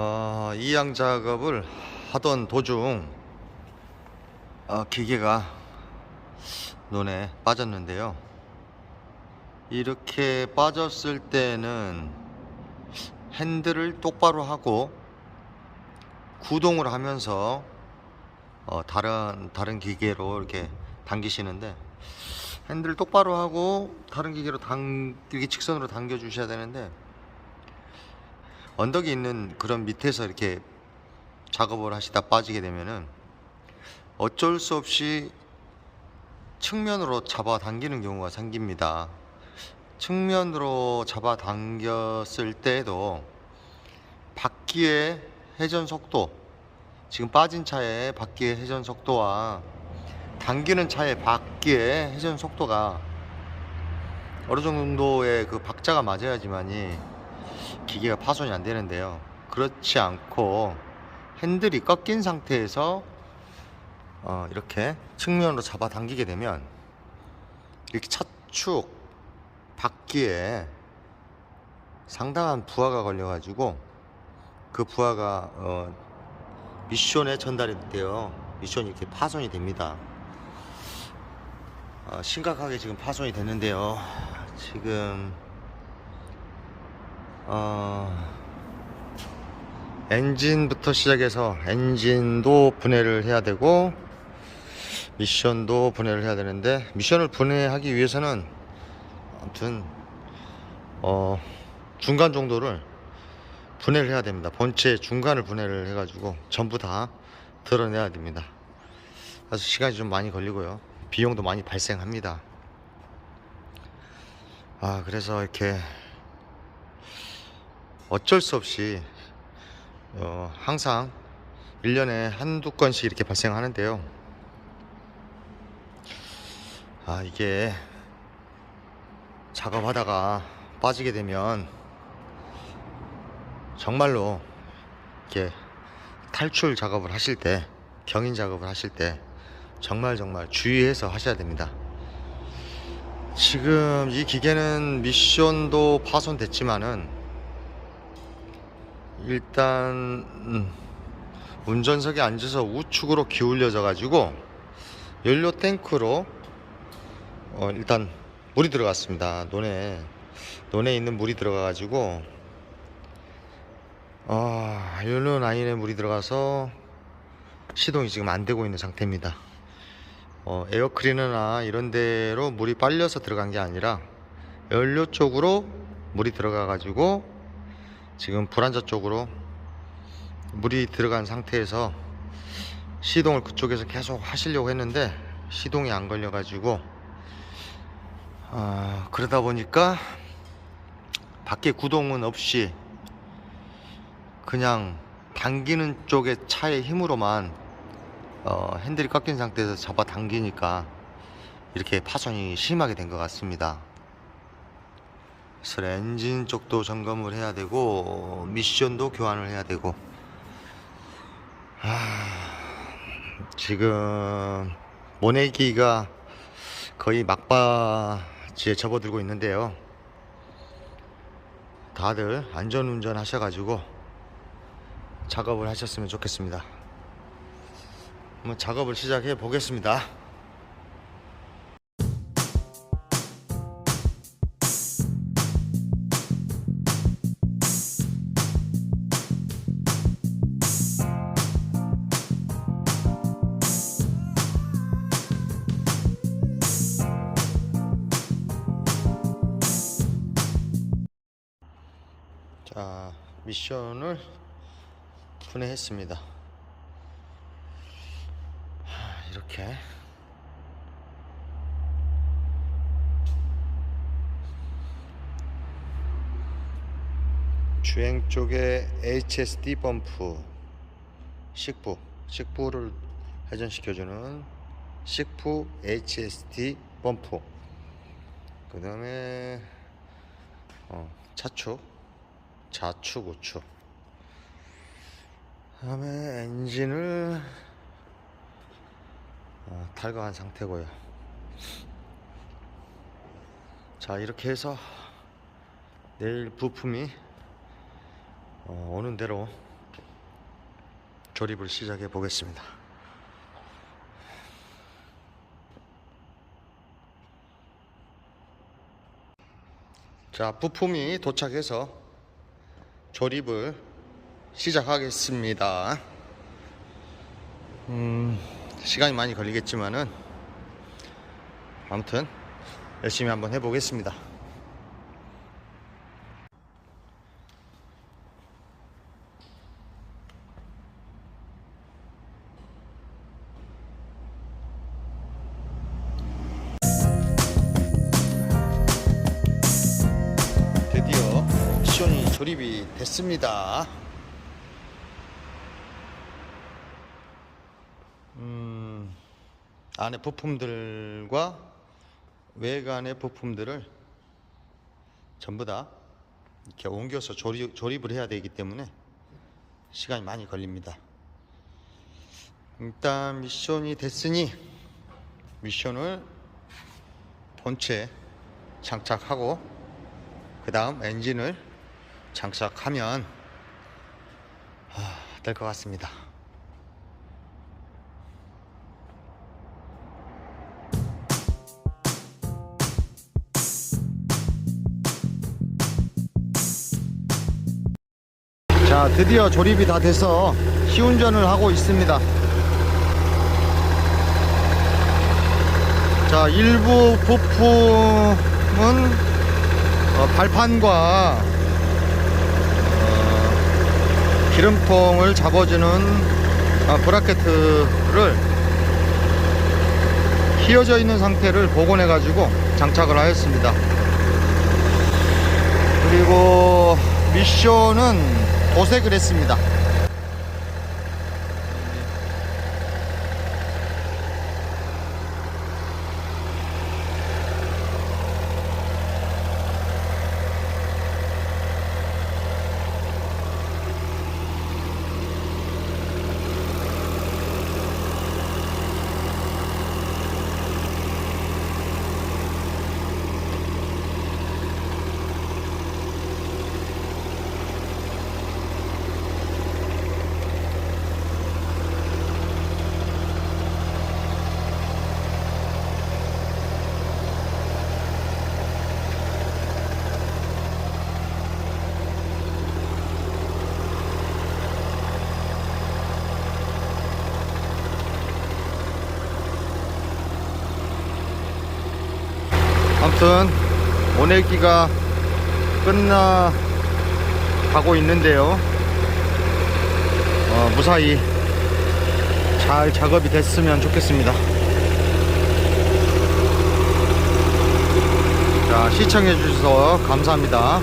어, 이양 작업을 하던 도중 어, 기계가 논에 빠졌는데요. 이렇게 빠졌을 때는 핸들을 똑바로 하고 구동을 하면서 어, 다른 다른 기계로 이렇게 당기시는데 핸들을 똑바로 하고 다른 기계로 당 이렇게 직선으로 당겨 주셔야 되는데 언덕이 있는 그런 밑에서 이렇게 작업을 하시다 빠지게 되면은 어쩔 수 없이 측면으로 잡아 당기는 경우가 생깁니다. 측면으로 잡아 당겼을 때에도 바퀴의 회전 속도 지금 빠진 차의 바퀴의 회전 속도와 당기는 차의 바퀴의 회전 속도가 어느 정도의 그 박자가 맞아야지만이 기계가 파손이 안 되는데요. 그렇지 않고 핸들이 꺾인 상태에서 어, 이렇게 측면으로 잡아 당기게 되면 이렇게 차축 바퀴에 상당한 부하가 걸려 가지고 그 부하가 어, 미션에 전달이 돼요. 미션이 이렇게 파손이 됩니다. 어, 심각하게 지금 파손이 됐는데요. 지금 어, 엔진부터 시작해서 엔진도 분해를 해야 되고 미션도 분해를 해야 되는데 미션을 분해하기 위해서는 아무튼 어, 중간 정도를 분해를 해야 됩니다. 본체 중간을 분해를 해 가지고 전부 다 드러내야 됩니다. 그래서 시간이 좀 많이 걸리고요. 비용도 많이 발생합니다. 아, 그래서 이렇게 어쩔 수 없이 어, 항상 1년에 한두 건씩 이렇게 발생하는데요. 아, 이게 작업하다가 빠지게 되면 정말로 이렇게 탈출 작업을 하실 때, 경인 작업을 하실 때 정말 정말 주의해서 하셔야 됩니다. 지금 이 기계는 미션도 파손됐지만은 일단 음, 운전석에 앉아서 우측으로 기울여져 가지고 연료 탱크로 어, 일단 물이 들어갔습니다. 논에 논에 있는 물이 들어가 가지고 아, 연료 라인에 물이 들어가서 시동이 지금 안 되고 있는 상태입니다. 어, 에어클리너나 이런 데로 물이 빨려서 들어간 게 아니라 연료 쪽으로 물이 들어가 가지고 지금 불안자 쪽으로 물이 들어간 상태에서 시동을 그쪽에서 계속 하시려고 했는데 시동이 안 걸려 가지고 아, 그러다 보니까 밖에 구동은 없이 그냥 당기는 쪽의 차의 힘으로만 어, 핸들이 꺾인 상태에서 잡아 당기니까 이렇게 파손이 심하게 된 것 같습니다. 그래서 엔진 쪽도 점검을 해야 되고 미션도 교환을 해야 되고 하, 지금 모내기가 거의 막바지에 접어들고 있는데요. 다들 안전운전 하셔가지고 작업을 하셨으면 좋겠습니다. 한번 작업을 시작해 보겠습니다. 자, 미션을 분해했습니다. 하, 이렇게. 주행 쪽에 HSD 펌프 식부 식부를 회전시켜주는 식부 HSD 펌프. 그 다음에 어, 차축 좌축 우축 다음에 엔진을 어, 탈거한 상태고요 자 이렇게 해서 내일 부품이 어, 오는 대로 조립을 시작해 보겠습니다. 자, 부품이 도착해서 조립을 시작하겠습니다. 음, 시간이 많이 걸리겠지만은 아무튼 열심히 한번 해보겠습니다. 조립이 됐습니다. 음, 안에 부품들과 외관의 부품들을 전부 다 이렇게 옮겨서 조립, 조립을 해야 되기 때문에 시간이 많이 걸립니다. 일단 미션이 됐으니 미션을 본체 장착하고 그 다음 엔진을 장착하면 될 것 같습니다. 자, 드디어 조립이 다 돼서 시운전을 하고 있습니다. 자, 일부 부품은 어, 발판과 어, 기름통을 잡아주는 어, 브라켓을 휘어져 있는 상태를 복원해 가지고 장착을 하였습니다. 그리고 미션은 도색을 했습니다. 아무튼 모내기가 끝나 가고 있는데요. 어, 무사히 잘 작업이 됐으면 좋겠습니다. 자, 시청해 주셔서 감사합니다.